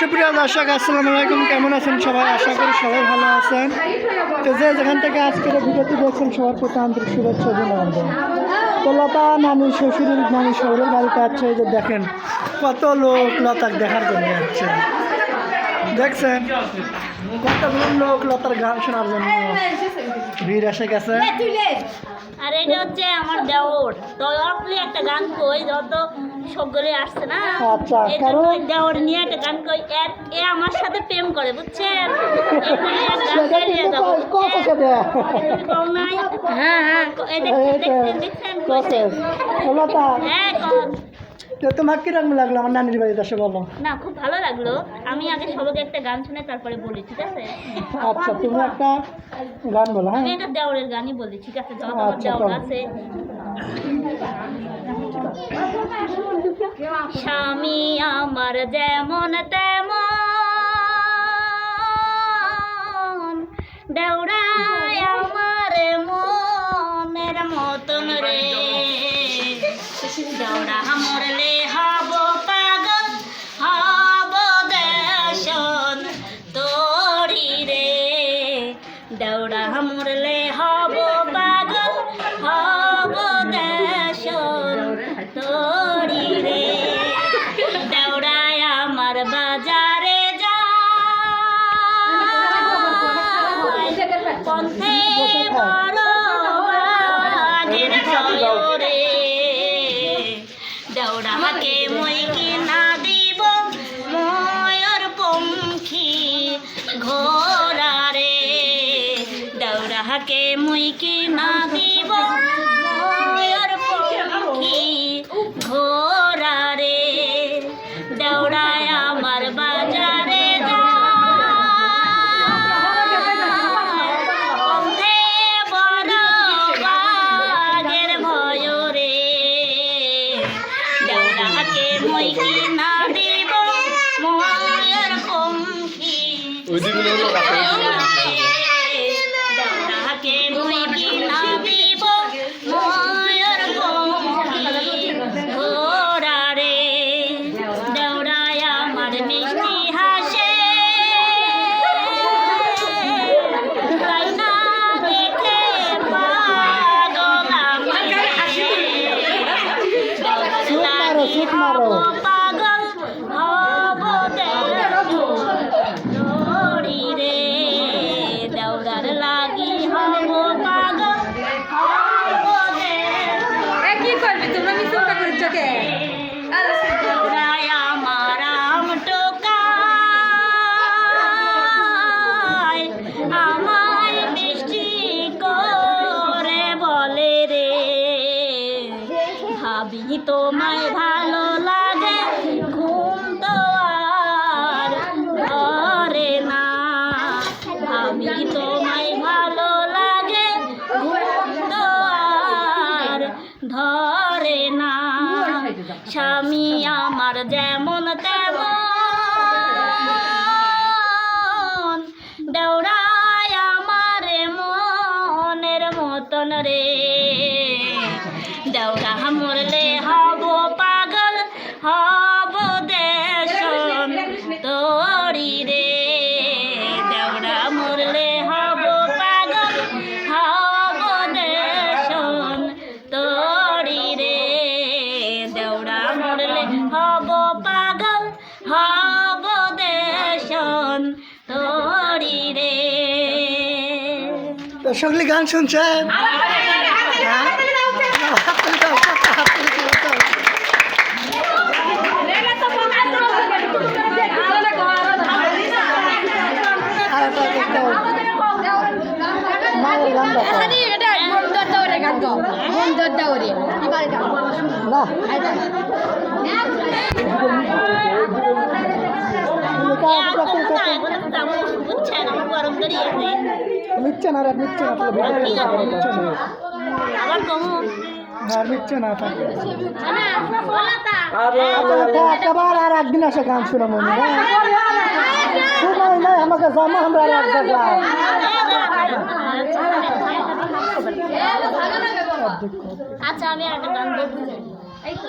সুপ্রিয় দর্শক, আসসালামু আলাইকুম। কেমন আছেন সবাই? আশা করি সবাই ভালো আছেন। তো যে যেখান থেকে আজকের ভিডিওটি দেখছেন, সবার প্রতি আন্তরিক শুভেচ্ছা অভিনন্দন। তো লতা নানি শ্বশুরের নানি শহরের বাড়িতে আছে যে দেখেন, কত লোক লতাক দেখার জন্য যাচ্ছে দেখছেন? কতগুলো লোক লতার গান শোনার জন্য ভিড় এসে গেছে। আর এটা হচ্ছে আমার দেওর। তো একটা গান কই? যত সকলে আসছে না? আচ্ছা, এই কারণ? দেওর নিয়ে একটা গান কই এ আমার সাথে প্রেম করে বুঝছেন? হ্যাঁ। তো। তোমার কীরকম লাগল আমার নানির বাড়িতে এসে বলো? না খুব ভালো লাগল। আমি আগে সবাইকে একটা গান শুনে তারপরে বলি ঠিক আছে? আচ্ছা তুমি একটা গান বলো হ্যাঁ। আমি দেওরের গানই বলি ঠিক আছে? যত আচ্ছা, দেওর আছে। স্বামী আমার যেমন তেমন দেওরাই আমার মনের মতন রে। দেওরা মরলে হব পাগল, হব দেশন তোরি রে। দেওরা মরলে দেওড়াকে কি কিনা দিব। আমার যেমন তেমন দৌড়ায় আমার মনের মতন রে। দৌড়া মরলে সকলে গান শুনছেন হ্যাঁ? না নিচ্ছে না নিচ্ছে না পারো, নিচ্ছে না আবার আর আচ্ছা, আচ্ছা আর একদিন আসে গান শোনা মনে হ্যাঁ সময় নাই আমাকে জমা আমরা আর এক জায়গায় আচ্ছা আমি একটা গান বলতে চাই। এই তো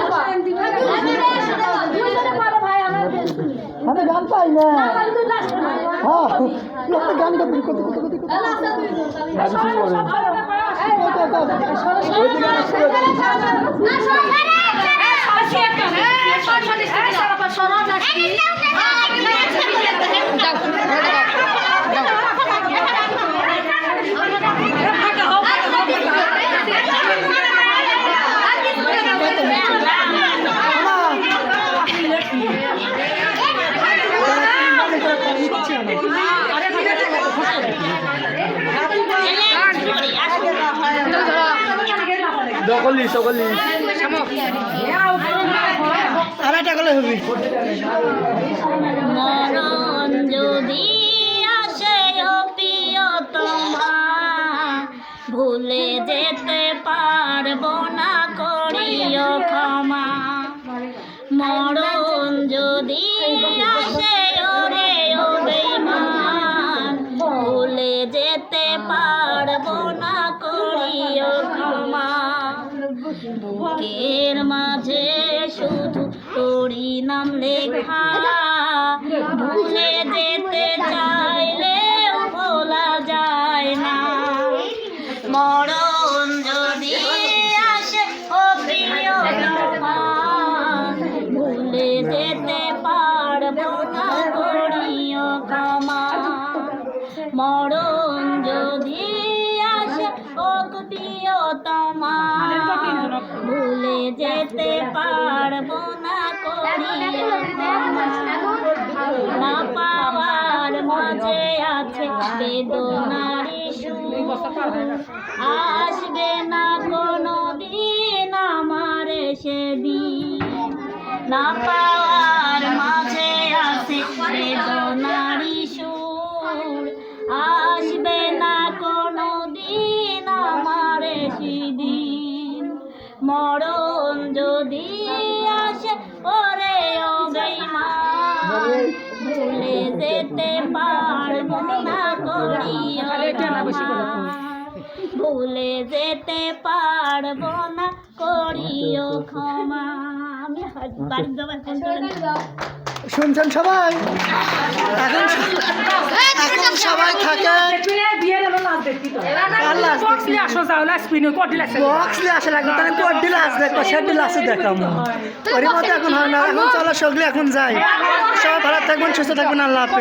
পাই না হ্যাঁ লোকটা গান সকলি সকলি একটা গেলে হবে। মরণ যদি আসে প্রিয়তমা ভুলে যেতে পারব না করিও ক্ষমা। মরণ যদি আসে ওরে ও বেমান ভুলে যেতে পারব না বুকের মাঝে শুধু তোরই নাম লেখা। ভুলে যেতে চাইলেও ভোলা যায় না। মরণ যদি আসে, ও প্রিয় ভুলে যেতে পারব না যেতে পারব না না পাওয়ার মাঝে আছে বেদনারি আসবে না কোনো দিন আমার সেদিন। না পাওয়ার মাঝে আছে বেদনারি সুর। আসবে না কোনো দিন আমার সেদিন। মরণ যদি আসে ওরে ও বেইমান ভুলে যেতে পারব না। ভুলে যেতে পারব না করিও ক্ষমা। শুনছেন সবাই সবাই থাকে। এখন হয় না এখন চলো সগলি এখন যাই। সবাই ভালো থাকবেন সুস্থ থাকবেন আল্লাহ হাফেজ।